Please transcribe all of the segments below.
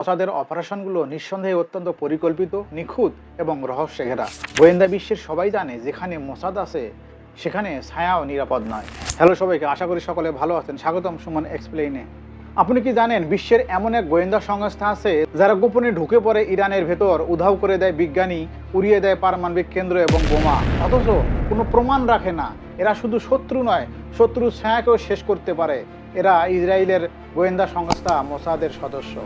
মোসাদের অপারেশনগুলো নিঃসন্দেহে অত্যন্ত পরিকল্পিত, নিখুঁত এবং রহস্যে ঘেরা। গোয়েন্দা বিশ্বের সবাই জানে যেখানে মোসাদ আছে, সেখানে ছায়াও নিরাপদ নয়। হ্যালো সবাইকে, আশা করি সকলে ভালো আছেন। স্বাগতম সুমন এক্সপ্লেইনে। আপনি কি জানেন, বিশ্বের এমন এক গোয়েন্দা সংস্থা আছে যারা গোপনে ঢুকে পড়ে ইরানের ভেতর, উধাও করে দেয় বিজ্ঞানী, উড়িয়ে দেয় পারমাণবিক কেন্দ্র এবং বোমা। অথচ কোনো প্রমাণ রাখে না। এরা শুধু শত্রু নয় শত্রু ছায়াকেও শেষ করতে পারে। এরা ইসরায়েলের গোয়েন্দা সংস্থা মোসাদের সদস্য।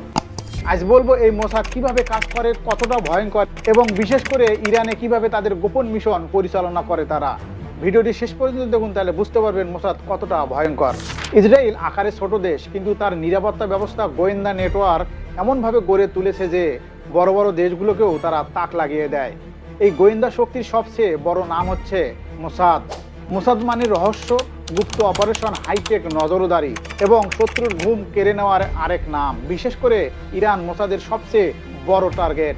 আজ বলব এই মোসাদ কীভাবে কাজ করে, কতটা ভয়ঙ্কর এবং বিশেষ করে ইরানে কীভাবে তাদের গোপন মিশন পরিচালনা করে তারা। ভিডিওটি শেষ পর্যন্ত দেখুন, তাহলে বুঝতে পারবেন মোসাদ কতটা ভয়ঙ্কর। ইসরায়েল আকারে ছোট দেশ, কিন্তু তার নিরাপত্তা ব্যবস্থা, গোয়েন্দা নেটওয়ার্ক এমনভাবে গড়ে তুলেছে যে বড় বড় দেশগুলোকেও তারা তাক লাগিয়ে দেয়। এই গোয়েন্দা শক্তির সবচেয়ে বড় নাম হচ্ছে মোসাদ। মোসাদ মানে রহস্য গুপ্ত অপারেশন হাইটেক নজরদারি এবং শত্রুর ঘুম কেড়ে নেওয়ার আরেক নাম। বিশেষ করে ইরান মোসাদের সবচেয়ে বড় টার্গেট।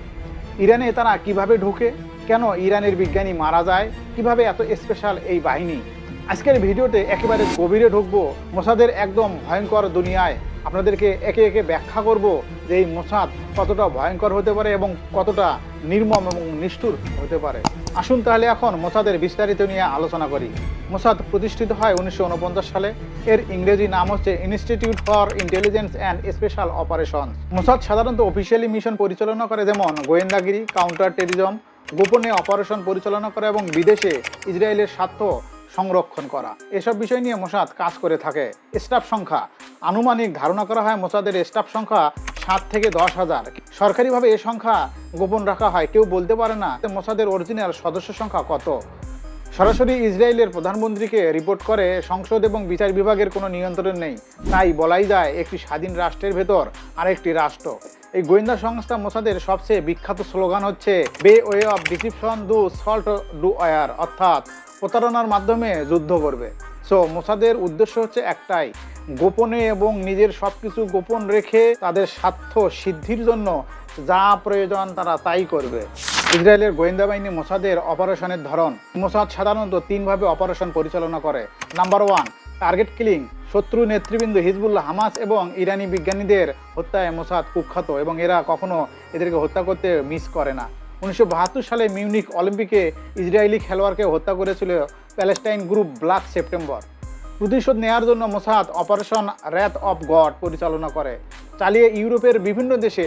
ইরানে তারা কীভাবে ঢুকে? কেন ইরানের বিজ্ঞানী মারা যায়? কীভাবে এত স্পেশাল এই বাহিনী? আজকের ভিডিওতে একেবারে গভীরে ঢুকবো মোসাদের একদম ভয়ঙ্কর দুনিয়ায়। আপনাদেরকে একে একে ব্যাখ্যা করব যে এই মোসাদ কতটা ভয়ঙ্কর হতে পারে এবং কতটা নির্মম এবং নিষ্ঠুর হতে পারে। আসুন তাহলে এখন মোসাদের বিস্তারিত নিয়ে আলোচনা করি। মোসাদ প্রতিষ্ঠিত হয় উনিশশো উনপঞ্চাশ সালে। এর ইংরেজি নাম হচ্ছে institute for intelligence and special operation Mossad সাধারণত অফিসিয়ালি মিশন পরিচালনা করে যেমন গোয়েন্দাগিরি কাউন্টার টেরিজম গোপনে অপারেশন পরিচালনা করা এবং বিদেশে ইসরায়েলের স্বার্থ সংরক্ষণ করা। এসব বিষয় নিয়ে মোসাদ কাজ করে থাকে। স্টাফ সংখ্যা আনুমানিক ধারণা করা হয় মোসাদের স্টাফ সংখ্যা সাত থেকে দশ হাজার। সরকারিভাবে এ সংখ্যা গোপন রাখা হয়। কেউ বলতে পারে না মোসাদের অরিজিনাল সদস্য সংখ্যা কত। সরাসরি ইসরায়েলের প্রধানমন্ত্রীকে রিপোর্ট করে সংসদ এবং বিচার বিভাগের কোনো নিয়ন্ত্রণ নেই। তাই বলাই যায় একটি স্বাধীন রাষ্ট্রের ভেতর আরেকটি রাষ্ট্র। এই গোয়েন্দা সংস্থা মোসাদের সবচেয়ে বিখ্যাত স্লোগান হচ্ছে, by way of deception thou shalt do war অর্থাৎ প্রতারণার মাধ্যমে যুদ্ধ করবে। সো মোসাদের উদ্দেশ্য হচ্ছে একটাই, গোপনে এবং নিজের সব কিছু গোপন রেখে তাদের স্বার্থ সিদ্ধির জন্য যা প্রয়োজন তারা তাই করবে। ইসরায়েলের গোয়েন্দা বাহিনী মোসাদের অপারেশনের ধরন, মোসাদ সাধারণত তিনভাবে অপারেশন পরিচালনা করে। নাম্বার ওয়ান টার্গেট কিলিং শত্রু নেতৃবৃন্দ হিজবুল্লাহ, হামাস এবং ইরানি বিজ্ঞানীদের হত্যায় মোসাদ কুখ্যাত এবং এরা কখনো এদেরকে হত্যা করতে মিস করে না। উনিশশো বাহাত্তর সালে মিউনিক অলিম্পিকে ইসরায়েলি খেলোয়াড়কে হত্যা করেছিল প্যালেস্টাইন গ্রুপ ব্ল্যাক সেপ্টেম্বর। প্রতিশোধ নেয়ার জন্য Mossad operation wrath of God পরিচালনা করে। চালিয়ে ইউরোপের বিভিন্ন দেশে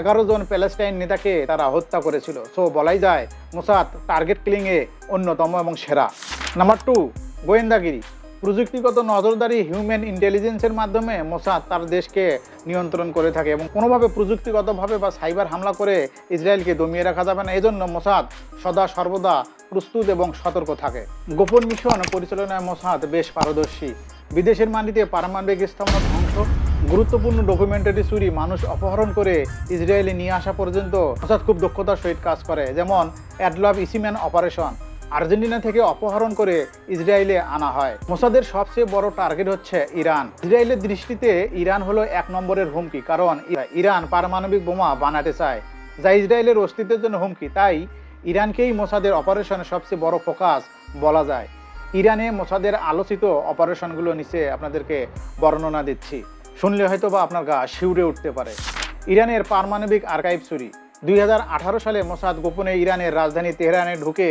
এগারো জন প্যালেস্টাইন নেতাকে তারা হত্যা করেছিল। সো বলাই যায়, মোসাদ টার্গেট কিলিংয়ে অন্যতম এবং সেরা। নাম্বার টু, গোয়েন্দাগিরি। প্রযুক্তিগত নজরদারি হিউম্যান ইন্টেলিজেন্সের মাধ্যমে মোসাদ তার দেশকে নিয়ন্ত্রণ করে থাকে এবং কোনোভাবে প্রযুক্তিগতভাবে বা সাইবার হামলা করে ইসরায়েলকে দমিয়ে রাখা যাবে না। এজন্য মোসাদ সদা সর্বদা প্রস্তুত এবং সতর্ক থাকে। গোপন মিশন পরিচালনায় মোসাদ বেশ পারদর্শী। বিদেশের মাটিতে পারমাণবিক স্থাপনা ধ্বংস। গুরুত্বপূর্ণ ডকুমেন্টারি চুরি মানুষ অপহরণ করে ইসরায়েলে নিয়ে আসা পর্যন্ত মোসাদ খুব দক্ষতার সহিত কাজ করে, যেমন অ্যাডলভ ইসিম্যান অপারেশন। আর্জেন্টিনা থেকে অপহরণ করে ইসরায়েলে আনা হয়। মোসাদের সবচেয়ে বড় টার্গেট হচ্ছে ইরান। ইসরায়েলের দৃষ্টিতে ইরান হলো এক নম্বরের হুমকি, কারণ ইরান পারমাণবিক বোমা বানাতে চায়, যা ইসরায়েলের অস্তিত্বের জন্য হুমকি। তাই ইরানকেই মোসাদের অপারেশনের সবচেয়ে বড় ফোকাস বলা যায়। ইরানে মোসাদের আলোচিত অপারেশনগুলো নিচে আপনাদেরকে বর্ণনা দিচ্ছি। শুনলে হয়তো বা আপনার গা শিউরে উঠতে পারে। ইরানের পারমাণবিক আর্কাইভ চুরি দুই হাজার আঠারো সালে মোসাদ গোপনে ইরানের রাজধানী তেহরানে ঢুকে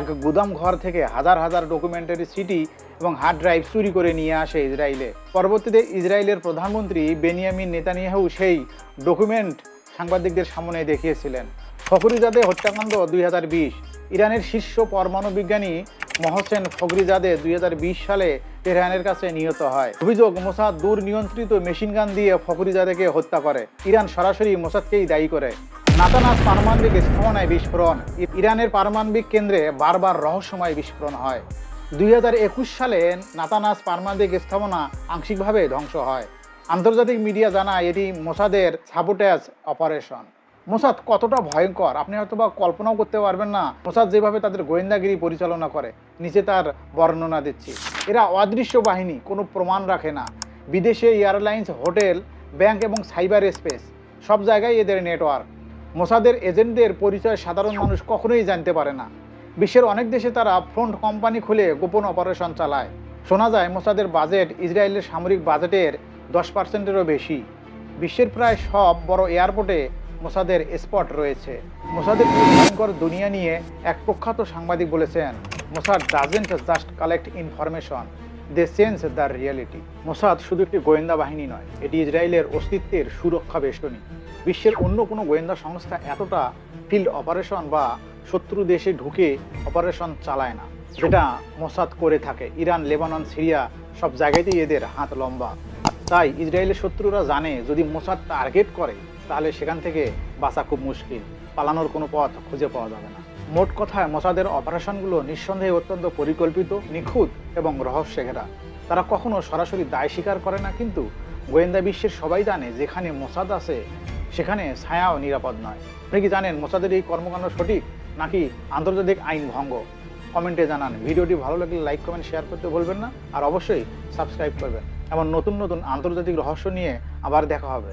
এক গুদাম ঘর থেকে হাজার হাজার ডকুমেন্টারি সিটি এবং হার্ড ড্রাইভ চুরি করে নিয়ে আসে ইসরায়েলে। পরবর্তীতে ইসরায়েলের প্রধানমন্ত্রী বেনিয়ামিন নেতানিয়াহু সেই ডকুমেন্ট সাংবাদিকদের সামনে দেখিয়েছিলেন। ফখরুজাদে হত্যাকাণ্ড দুই হাজার বিশ। ইরানের শীর্ষ পরমাণু বিজ্ঞানী মহসেন ফখরিজাদে দুই হাজার বিশ সালে তেহরানের কাছে নিহত হয়। অভিযোগ, মোসাদ দূর নিয়ন্ত্রিত মেশিন গান দিয়ে ফখরিজাদেকে হত্যা করে। ইরান সরাসরি মোসাদকেই দায়ী করে। নাতানাস পারমাণবিক স্থাপনায় বিস্ফোরণ। ইরানের পারমাণবিক কেন্দ্রে বারবার রহস্যময় বিস্ফোরণ হয়। দুই হাজার একুশ সালে নাতানাস পারমাণবিক স্থাপনা আংশিকভাবে ধ্বংস হয়। আন্তর্জাতিক মিডিয়া জানায় এটি মোসাদের সাবোটেজ অপারেশন। মোসাদ, কতটা ভয়ঙ্কর। আপনি হয়তো বা কল্পনাও করতে পারবেন না, মোসাদ যেভাবে তাদের গোয়েন্দাগিরি পরিচালনা করে, নিচে তার বর্ণনা দিচ্ছি। এরা অদৃশ্য বাহিনী, কোনো প্রমাণ রাখে না। বিদেশে এয়ারলাইন্স, হোটেল, ব্যাংক এবং সাইবার স্পেস, সব জায়গায় এদের নেটওয়ার্ক। মোসাদের এজেন্টদের পরিচয় সাধারণ মানুষ কখনোই জানতে পারে না। বিশ্বের অনেক দেশে তারা ফ্রন্ট কোম্পানি খুলে গোপন অপারেশন চালায়। শোনা যায়, মোসাদের বাজেট ইসরায়েলের সামরিক বাজেটের দশ পার্সেন্টেরও বেশি। বিশ্বের প্রায় সব বড় এয়ারপোর্টে মোসাদের স্পট রয়েছে। মোসাদের ভয়ঙ্কর দুনিয়া নিয়ে এক প্রখ্যাত সাংবাদিক বলেছেন, Mossad doesn't just collect information they change the reality Mossad শুধু একটি গোয়েন্দা বাহিনী নয়, এটি ইসরায়েলের অস্তিত্বের সুরক্ষা বেষ্টনী। বিশ্বের অন্য কোনো গোয়েন্দা সংস্থা এতটা ফিল্ড অপারেশন বা শত্রু দেশে ঢুকে অপারেশন চালায় না, যেটা মোসাদ করে থাকে। ইরান, লেবানন, সিরিয়া সব জায়গাতেই এদের হাত লম্বা। তাই ইসরায়েলের শত্রুরা জানে, যদি মোসাদ টার্গেট করে তাহলে সেখান থেকে বাঁচা খুব মুশকিল। পালানোর কোনো পথ খুঁজে পাওয়া যাবে না। মোট কথায় মোসাদের অপারেশনগুলো নিঃসন্দেহে অত্যন্ত পরিকল্পিত, নিখুঁত এবং রহস্যে ঘেরা তারা কখনো সরাসরি দায় স্বীকার করে না, কিন্তু গোয়েন্দা বিশ্বের সবাই জানে যেখানে মোসাদ আছে, সেখানে ছায়াও নিরাপদ নয়। আপনি কি জানেন মোসাদের এই কর্মকাণ্ড সঠিক, নাকি আন্তর্জাতিক আইন ভঙ্গ? কমেন্টে জানান। ভিডিওটি ভালো লাগলে লাইক, কমেন্ট, শেয়ার করতে বলবেন না, আর অবশ্যই সাবস্ক্রাইব করবেন। এমন নতুন নতুন আন্তর্জাতিক রহস্য নিয়ে আবার দেখা হবে।